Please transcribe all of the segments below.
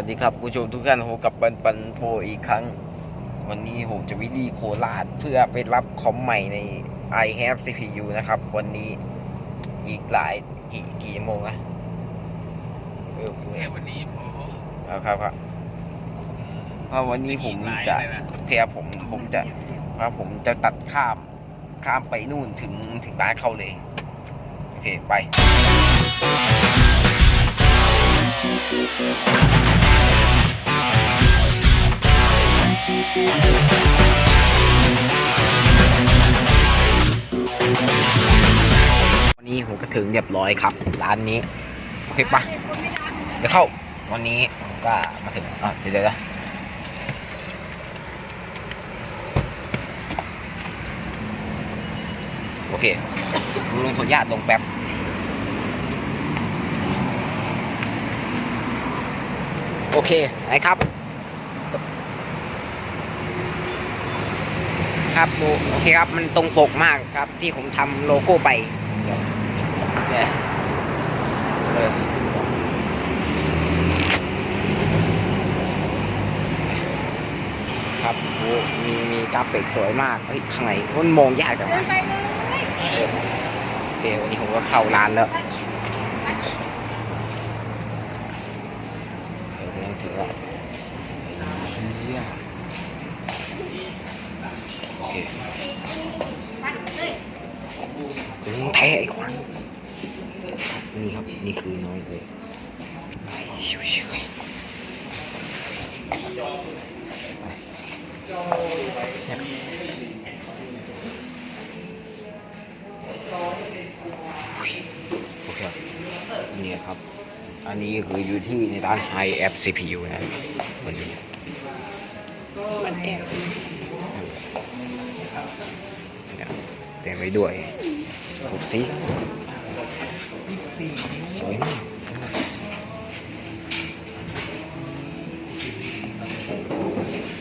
วัสดีครับผู้ชมทุกท่านโฮกับปันปันโพอีกครั้ง วันนี้ผมจะวิดีโคราชเพื่อไปรับคอมใหม่ใน i have CPU นะครับ วันนี้อีกหลายกี่กี่ชั่วโมงอะเออแค่วันนี้พอเอาครับครับเพราะวันนี้ผมจะเพียผมผมจะเพราะผมจะตัดข้ามข้ามไปนู่นถึงถึงร้านเขาเลย โอเคไป วันนี้ผมก็ถึงเรียบร้อยครับ ร้านนี้โอเคปะเดี๋ยวเข้า วันนี้ผมก็มาถึงอะเดี๋ยวเดี๋ยวนะโอเคลุงขออนุญาตลงแป๊บโอเคไหนครับ ครับดูโอเคครับมันตรงปกมากครับ ที่ผมทำโลโก้ไปเนี่ยเออครับโอ้มีมีกราฟิกสวยมากเฮ้ยข้างในมันมองยากจังเดิวะนไปเลยเออโอเควันนี้ผมก็เข้าร้านแล้วเดี๋ยวยังถือว่าเฮีย โอเคถึงแท้ไอ้ควันนี่ครับ นี่คือน้องเลยชิวชิวโอเคนี่ครับ อันนี้คืออยู่ที่ในร้าน High App CPU นะวันนี้มันแอบ เนี่ยเต็มไปด้วยถูกสีสวยมาก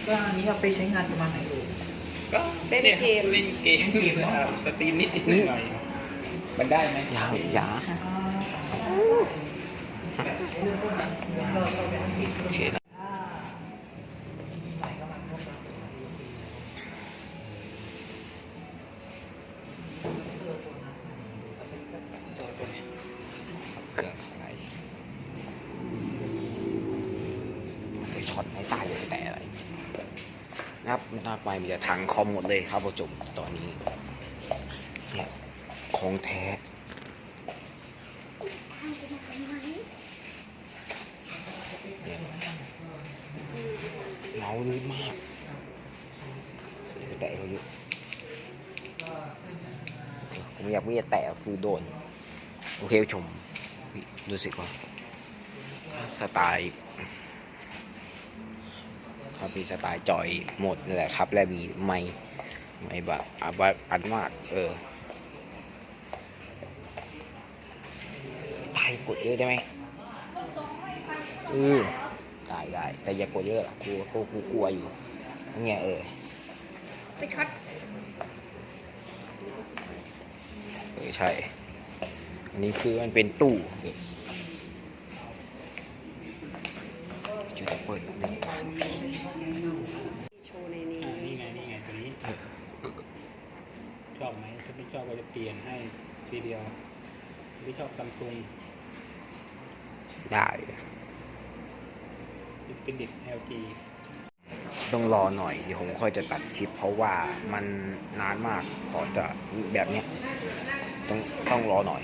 ก็อันนี้เราไปใช้งานประมาณไหนเอ่ยก็เล่นเกมเล่นเกมนะครับสตรีมนิดนิดหน่อยมันได้ไหมยาวยาโอเคนะเครื่องอะไรไปช็อตไม่ตายเลยแต่อะไร หน้าไปมีแต่ทางคอมหมดเลยครับผู้ชมตอนนี้เนี่ยของแท้เนี่ยเมาลื่นมากแตะเขาเยอะผมอยากไม่จะแตะคือโดน โอเคผู้ชมดูสิว่าสไตล์ ครับมีสไตล์จอยหมดนั่นแหละครับ และมีไม่ไม่แบบอาบัดอันมากเออตายกดเยอะได้ไหมเออได้ได้แต่อย่ากดเยอะกลัวกลัวกูกลัวอยู่เงี้ยเออไปช็อตเออใช่ อันนี้คือมันเป็นตู้จุดเปิดหนึ่ง โชว์ในนี้ อ่านี่ไงนี่ไงตัวนี้ ชอบไหมถ้าไม่ชอบก็จะเปลี่ยนให้ทีเดียวไม่ชอบซัมซุงได้ฟิลิป LG ต้องรอหน่อย เดี๋ยวผมค่อยจะตัดคลิปเพราะว่ามันนานมากก่อนจะแบบเนี้ยต้องต้องรอหน่อย